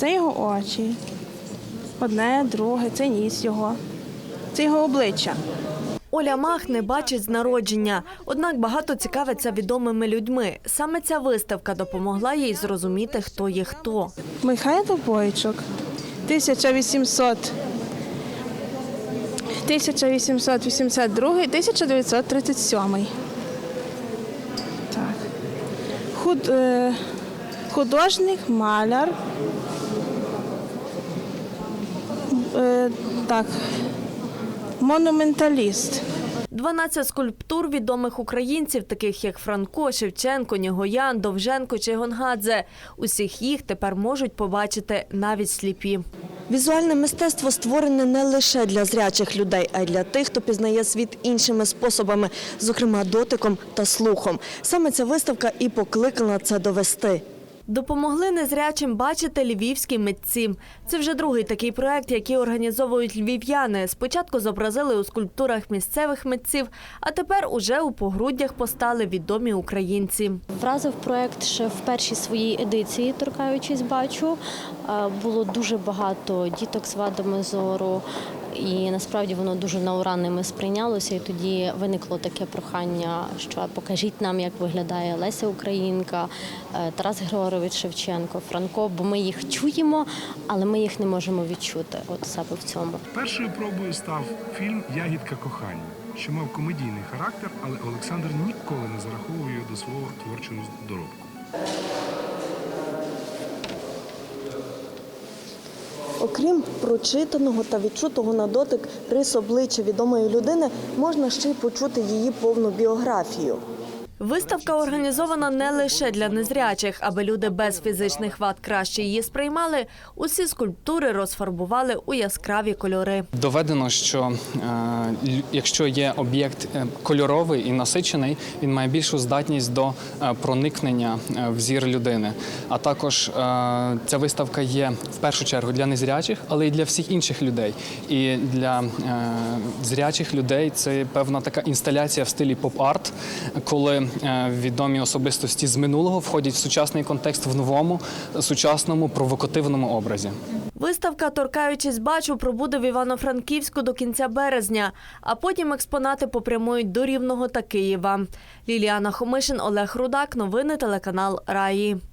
Це його очі. Одне, друге, це ніс його. Це його обличчя. Оля Мах не бачить з народження, однак багато цікавиться відомими людьми. Саме ця виставка допомогла їй зрозуміти, хто є хто. Михайло Бойчук, 1800, 1882, 1937. Так. Худ, е, художник, маляр. Е, так. Монументаліст. 12 скульптур відомих українців, таких як Франко, Шевченко, Нігоян, Довженко чи Гонгадзе. Усіх їх тепер можуть побачити навіть сліпі. Візуальне мистецтво створене не лише для зрячих людей, а й для тих, хто пізнає світ іншими способами, зокрема дотиком та слухом. Саме ця виставка і покликала це довести. Допомогли незрячим бачити львівські митці. Це вже другий такий проект, який організовують львів'яни. Спочатку зобразили у скульптурах місцевих митців, а тепер уже у погруддях постали відомі українці. Вразив проект ще в першій своїй едиції, торкаючись бачу. Е, Було дуже багато діток з вадами зору, і насправді воно дуже на ура сприйнялося. І тоді виникло таке прохання, що покажіть нам, як виглядає Леся Українка, е, Тарас Григорович Шевченко, Франко, бо ми їх чуємо, але ми їх не можемо відчути. От саме в цьому. Першою пробою став фільм Ягідка кохання, що мав комедійний характер, але Олександр ніколи не зараховував його до свого творчого доробку. Окрім прочитаного та відчутого на дотик рис обличчя відомої людини, можна ще й почути її повну біографію. Виставка організована не лише для незрячих, аби люди без фізичних вад краще її сприймали. Усі скульптури розфарбували у яскраві кольори. Доведено, що е, якщо є об'єкт е, кольоровий і насичений, він має більшу здатність до е, проникнення в зір людини. А також ця виставка є в першу чергу для незрячих, але й для всіх інших людей. І для зрячих людей це певна така інсталяція в стилі поп-арт, коли відомі особистості з минулого входять в сучасний контекст в новому, сучасному провокативному образі. Виставка, торкаючись бачу, пробуде в Івано-Франківську до кінця березня, а потім експонати попрямують до Рівного та Києва. Ліліана Хомишин, Олег Рудак. Новини телеканал Раї.